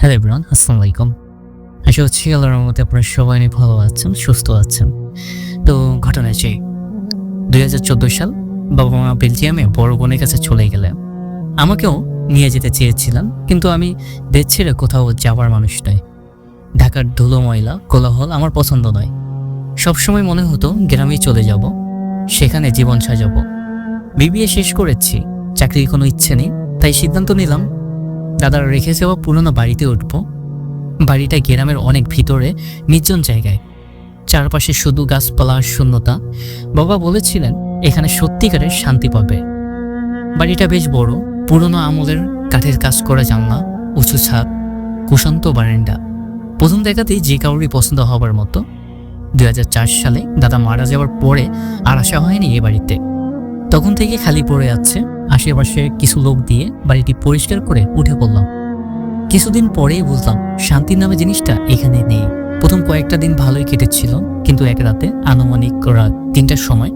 Hello Ibran আসসালামু আলাইকুম আশা করছি আল্লাহর রহমতে আপনারা সবাই অনেক ভালো আছেন, সুস্থ আছেন। তো ঘটনা চাই দুই হাজার চোদ্দ সাল বাবা মা বেলজিয়ামে বড় বোনের কাছে চলে গেলেন। আমাকেও নিয়ে যেতে চেয়েছিলাম কিন্তু আমি দেশ ছেড়ে কোথাও যাওয়ার মানুষ নয় ঢাকার ধুলো ময়লা, কোলাহল আমার পছন্দ নয়। সবসময় মনে হতো গ্রামেই চলে যাব, সেখানে জীবন সাজাবো। বিবিএ শেষ করেছি, চাকরির কোনো ইচ্ছে নেই, তাই সিদ্ধান্ত নিলাম দাদার রেখে যাওয়া পুরনো বাড়িতে উঠব। বাড়িটা গ্রামের অনেক ভিতরে, নির্জন জায়গায়। চারপাশে শুধু গাছপালা শূন্যতা। বাবা বলেছিলেন, এখানে সত্যিকারের শান্তি পাবে। বাড়িটা বেশ বড়, পুরনো আমলের কাঠের কাজ করা জানলা, উঁচু ছাদ, কুশান্ত বারান্দা। প্রথম দেখাতেই যে কাউরই পছন্দ হবার মতো। দু হাজার চার সালে দাদা মারা যাওয়ার পরে আর আসা হয়নি এ বাড়িতে। তখন থেকে খালি পড়ে আছে, আশেপাশে কিছু লোক দিয়ে বাড়িটি পরিষ্কার করে উঠে পড়লাম। কিছুদিন পরেই বুঝলাম শান্তির নামে জিনিসটা এখানে নেই। প্রথম কয়েকটা দিন ভালোই কেটেছিল, কিন্তু এক রাতে আনুমানিক রাত তিনটার সময়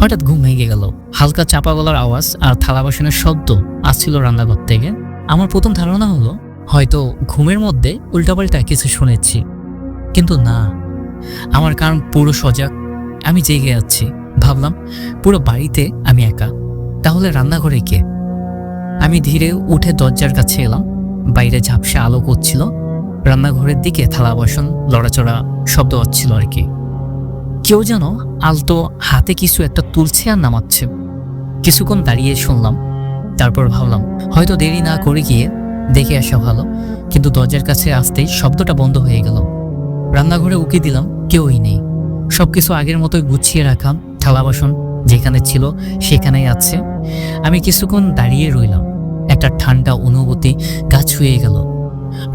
হঠাৎ ঘুম ভেঙে গেল। হালকা চাপা গলার আওয়াজ আর থালা বাসনের শব্দ আসছিল রান্নাঘর থেকে। আমার প্রথম ধারণা হলো, হয়তো ঘুমের মধ্যে উল্টাপাল্টা কিছু শুনেছি। কিন্তু না, আমার কারণ পুরো সজাগ, আমি জেগে আছি। ভাবলাম, পুরো বাড়িতে আমি একা। তাহলে রান্নাঘরে কে? আমি ধীরে উঠে দরজার কাছে এলাম। বাইরে ঝাপসা আলো করছিল। রান্নাঘরের দিকে থালা বাসন, লড়াচড়া শব্দ হচ্ছিল আর কি। কেউ যেন আলতো হাতে কিছু একটা তুলছে আর নামাচ্ছে। কিছুক্ষণ দাঁড়িয়ে শুনলাম। তারপর ভাবলাম, হয়তো দেরি না করে গিয়ে দেখে আসা ভালো। কিন্তু দরজার কাছে আসতেই শব্দটা বন্ধ হয়ে গেল। রান্নাঘরে উকি দিলাম, কেউই নেই। সবকিছু আগের মতোই গুছিয়ে রাখা থালা বাসন যেখানে ছিল সেখানেই আছে। আমি কিছুক্ষণ দাঁড়িয়ে রইলাম। একটা ঠান্ডা অনুভূতি গা ছুঁয়ে গেল।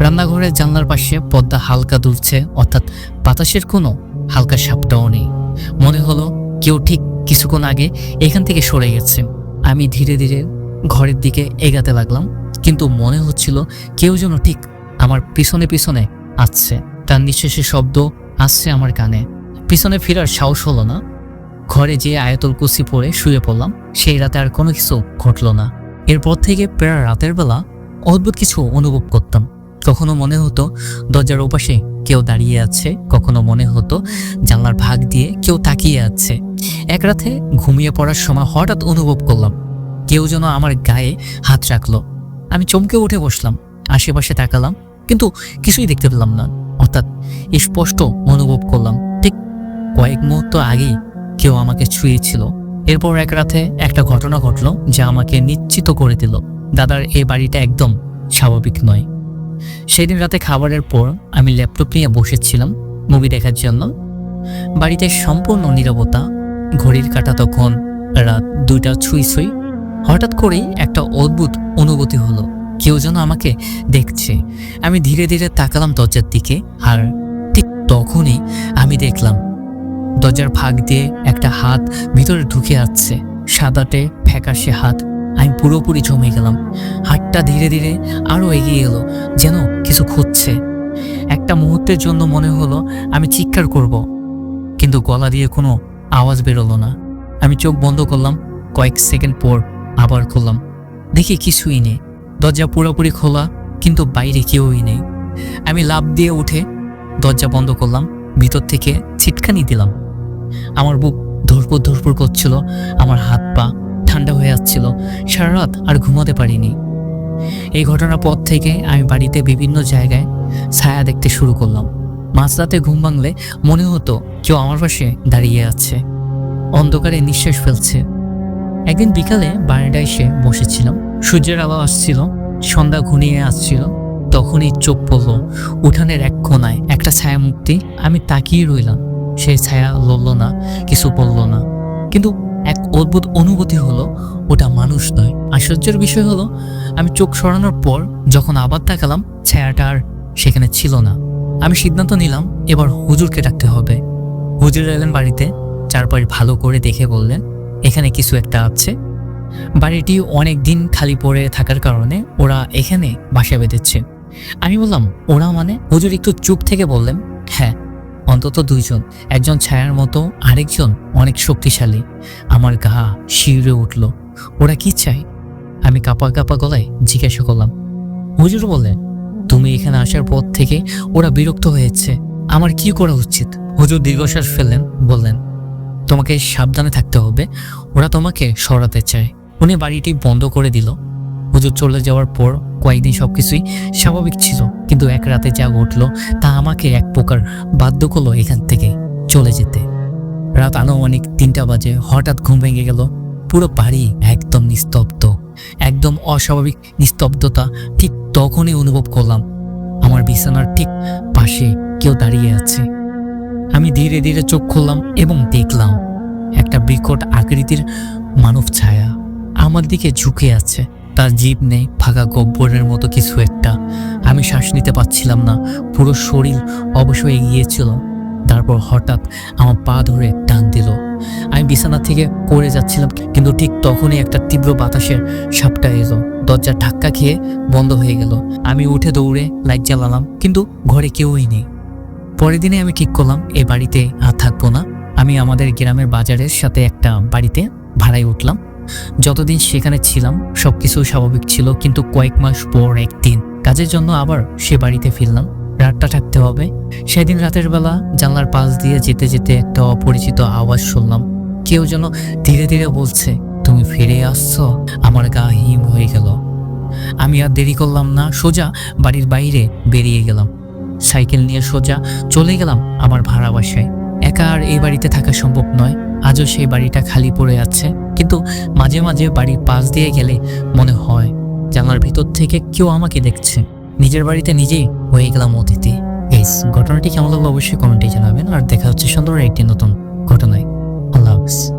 রান্নাঘরের জানলার পাশে পদ্মা হালকা দুলছে, অর্থাৎ বাতাসের কোনো হালকা সাপটাও নেই। মনে হলো কেউ ঠিক কিছুক্ষণ আগে এখান থেকে সরে গেছে। আমি ধীরে ধীরে ঘরের দিকে এগাতে লাগলাম, কিন্তু মনে হচ্ছিল কেউ যেন ঠিক আমার পিছনে পিছনে আসছে তার নিঃশ্বাসের শব্দ আসছে আমার কানে। পিছনে ফেরার সাহস হলো না। ঘরে যে আয়তল কুচি পরে শুয়ে পড়লাম, সেই রাতে আর কোনো কিছু ঘটলো না। এরপর থেকে প্রায় রাতের বেলা অদ্ভুত কিছু অনুভব করতাম। কখনো মনে হতো দরজার ওপাশে কেউ দাঁড়িয়ে আছে, কখনো মনে হতো জানলার ভাগ দিয়ে কেউ তাকিয়ে আছে। এক রাতে ঘুমিয়ে পড়ার সময় হঠাৎ অনুভব করলাম, কেউ যেন আমার গায়ে হাত রাখল। আমি চমকে উঠে বসলাম, আশেপাশে তাকালাম, কিন্তু কিছুই দেখতে পেলাম না। অর্থাৎ স্পষ্ট অনুভব করলাম, ঠিক কয়েক মুহূর্ত আগেই কেউ আমাকে ছুঁয়েছিল। এরপর এক রাতে একটা ঘটনা ঘটলো যা আমাকে নিশ্চিত করে দিল। দাদার এই বাড়িটা একদম স্বাভাবিক নয়। সেদিন রাতে খাবারের পর আমি ল্যাপটপ নিয়ে বসেছিলাম মুভি দেখার জন্য। বাড়িতে সম্পূর্ণ নীরবতা, ঘড়ির কাটা তখন রাত দুইটা ছুঁই ছুঁই। হঠাৎ করেই একটা অদ্ভুত অনুভূতি হলো। কেউ যেন আমাকে দেখছে। আমি ধীরে ধীরে তাকালাম দরজার দিকে আর ঠিক তখনই আমি দেখলাম দরজার ফাঁক দিয়ে একটা হাত ভিতরে ঢুকে আসছে। সাদাটে ফ্যাকাশে হাত। আমি পুরোপুরি জমে গেলাম। হাতটা ধীরে ধীরে আরও এগিয়ে এলো, যেন কিছু খুঁজছে। একটা মুহূর্তের জন্য মনে হলো আমি চিৎকার করব, কিন্তু গলা দিয়ে কোনো আওয়াজ বেরোলো না। আমি চোখ বন্ধ করলাম। কয়েক সেকেন্ড পর আবার খুললাম। দেখি কিছুই নেই। দরজা পুরোপুরি খোলা, কিন্তু বাইরে কেউই নেই। আমি লাভ দিয়ে উঠে দরজা বন্ধ করলাম। ভিতর থেকে ছিটকানি দিলাম। আমার বুক ধরপুর ধরপুর করছিল, আমার হাত পা ঠান্ডা হয়ে যাচ্ছিল সারা রাত আর ঘুমাতে পারিনি। এই ঘটনার পর থেকে আমি বাড়িতে বিভিন্ন জায়গায় ছায়া দেখতে শুরু করলাম। মাঝরাতে ঘুম ভাঙলে মনে হতো কেউ আমার পাশে দাঁড়িয়ে আছে। অন্ধকারে নিঃশ্বাস ফেলছে। একদিন বিকালে বারান্দায় এসে বসেছিলাম। সূর্যের আলো আসছিল, সন্ধ্যা ঘনিয়ে আসছিল, তখনই চোখ পড়ল উঠানের এক কোনায় একটা ছায়া মুক্তি আমি তাকিয়ে রইলাম। সেই ছায়া লড়ল না, কিছু বলল না। কিন্তু এক অদ্ভুত অনুভূতি হলো, ওটা মানুষ নয়। আশ্চর্যের বিষয় হলো, আমি চোখ সরানোর পর যখন আবার তাকালাম, ছায়াটা আর সেখানে ছিল না। আমি সিদ্ধান্ত নিলাম, এবার হুজুরকে ডাকতে হবে। হুজুর এলেন বাড়িতে, চারপাশ ভালো করে দেখে বললেন, এখানে কিছু একটা আছে। বাড়িটি অনেক দিন খালি পড়ে থাকার কারণে ওরা এখানে বাসা বেঁধেছে। আমি বললাম, ওরা মানে? হুজুর একটু চুপ থেকে বললেন হ্যাঁ অন্তত দুইজন। একজন ছায়ার মতো, আরেকজন অনেক শক্তিশালী। আমার গা শিউরে উঠল। ওরা কি চায়? আমি কাপা কাপা গলায় জিজ্ঞাসা করলাম, হুজুর বললেন, তুমি এখানে আসার পর থেকে ওরা বিরক্ত হয়েছে। আমার কি করা উচিত? হুজুর দীর্ঘশ্বাস ফেললেন, বললেন, তোমাকে সাবধানে থাকতে হবে। ওরা তোমাকে সরাতে চায়। উনি বাড়িটি বন্ধ করে দিল। হুজুর চলে যাওয়ার পর কয়েকদিন সবকিছুই স্বাভাবিক ছিল। কিন্তু এক রাতে যা ঘটলো তা আমাকে এক প্রকার বাধ্য করল এখান থেকে চলে যেতে। রাত আনুমানিক তিনটা বাজে হঠাৎ ঘুম ভেঙে গেল। পুরো বাড়ি একদম নিস্তব্ধ। একদম অস্বাভাবিক নিস্তব্ধতা ঠিক তখনই অনুভব করলাম। আমার বিছানার ঠিক পাশে কেউ দাঁড়িয়ে আছে। আমি ধীরে ধীরে চোখ খুললাম এবং দেখলাম একটা বিকট আকৃতির মানব ছায়া আমার দিকে ঝুঁকে আছে। তার জীব নেই, ফাঁকা গব্বরের মতো কিছু একটা। আমি শ্বাস নিতে পারছিলাম না, পুরো শরীর অবশ্য এগিয়েছিল তারপর হঠাৎ আমার পা ধরে টান দিল। আমি বিছানা থেকে পড়ে যাচ্ছিলাম, কিন্তু ঠিক তখনই একটা তীব্র বাতাসের সাপটা এলো। দরজা ধাক্কা খেয়ে বন্ধ হয়ে গেল। আমি উঠে দৌড়ে লাইট জ্বালালাম, কিন্তু ঘরে কেউই নেই। পরের দিনে আমি ঠিক করলাম, এ বাড়িতে আর থাকব না। আমি আমাদের গ্রামের বাজারের সাথে একটা বাড়িতে ভাড়ায় উঠলাম। যতদিন সেখানে ছিলাম, সবকিছু স্বাভাবিক ছিল, কিন্তু কয়েক মাস পর একদিন কাজের জন্য আবার সে বাড়িতে ফিরলাম। রাতটা থাকতে হবে। সেদিন রাতের বেলা জানলার পাশ দিয়ে যেতে যেতে একটা অপরিচিত আওয়াজ শুনলাম। কেউ যেন ধীরে ধীরে বলছে, তুমি ফিরে আসছো? আমার গা হিম হয়ে গেল। আমি আর দেরি করলাম না, সোজা বাড়ির বাইরে বেরিয়ে গেলাম। সাইকেল নিয়ে সোজা চলে গেলাম আমার ভাড়া বাসায়। একা আর এই বাড়িতে থাকা সম্ভব নয়। আজও সেই বাড়িটা খালি পড়ে আছে। কিন্তু মাঝে মাঝে বাড়ির পাশ দিয়ে গেলে মনে হয় জানলার ভিতর থেকে কেউ আমাকে দেখছে। নিজের বাড়িতে নিজেই হয়ে গেলাম অতিথি। এস ঘটনাটি কেমন লাগল অবশ্যই কমেন্টে জানাবেন। আর দেখা হচ্ছে সুন্দর একটি নতুন ঘটনায়। আল্লাহ হাফিজ।